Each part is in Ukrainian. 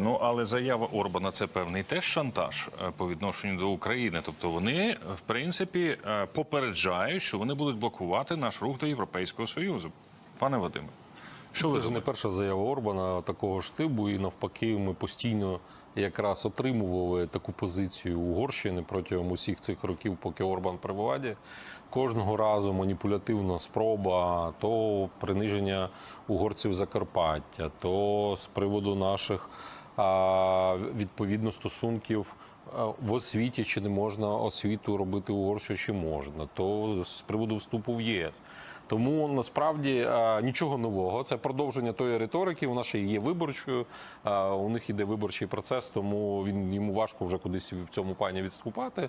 Ну але заява Орбана це певний теж шантаж е, по відношенню до України. Тобто вони, в принципі, е, попереджають, що вони будуть блокувати наш рух до Європейського Союзу. Пане Вадиме, що ви Це ж не перша заява Орбана такого ж типу, і навпаки, ми постійно якраз отримували таку позицію Угорщини протягом усіх цих років, поки Орбан при владі. Кожного разу маніпулятивна спроба то приниження угорців Закарпаття, то з приводу наших відповідно стосунків в освіті, чи не можна освіту робити угорщу, чи можна, то з приводу вступу в ЄС. Тому насправді нічого нового. Це продовження тої риторики. Вона ще є виборчою. У них іде виборчий процес, тому він йому важко вже кудись в цьому плані відступати.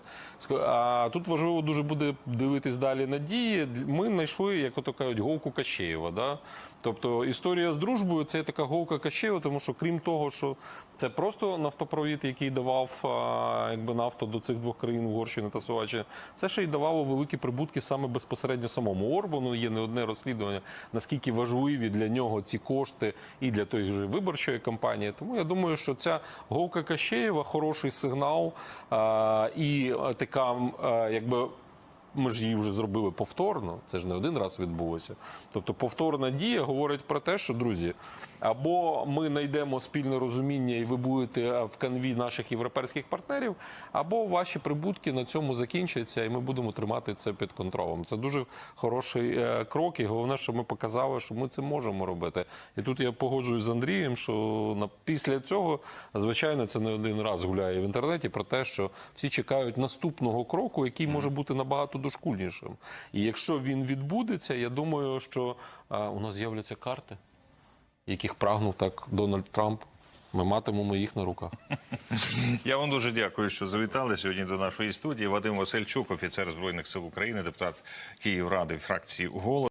А тут важливо дуже буде дивитись далі надії. Ми знайшли, як ото кажуть, голку Кащеєва. Да? Тобто історія з дружбою це така голка Кащеєва, тому що крім того, що це просто нафтопровід, який давав якби нафту до цих двох країн Угорщини та Словаччини, це ще й давало великі прибутки саме безпосередньо самому Орбану. Є не одне розслідування, наскільки важливі для нього ці кошти і для тої ж виборчої кампанії. Тому я думаю, що ця голка Кащеєва хороший сигнал а, і така, а, якби. Ми ж її вже зробили повторно, це ж не один раз відбулося. Тобто повторна дія говорить про те, що друзі, або ми знайдемо спільне розуміння, і ви будете е, в канві наших європейських партнерів, або ваші прибутки на цьому закінчаться, і ми будемо тримати це під контролем. Це дуже хороший е, крок, і головне, що ми показали, що ми це можемо робити. І тут я погоджуюсь з Андрієм, що на після цього, звичайно, це не один раз гуляє в інтернеті про те, що всі чекають наступного кроку, який може бути набагато дошкульнішим. І якщо він відбудеться, я думаю, що а, у нас з'являться карти, яких прагнув так Дональд Трамп. Ми матимемо їх на руках. Я вам дуже дякую, що завітали сьогодні до нашої студії. Вадим Васильчук, офіцер збройних сил України, депутат Київради фракції «Голос».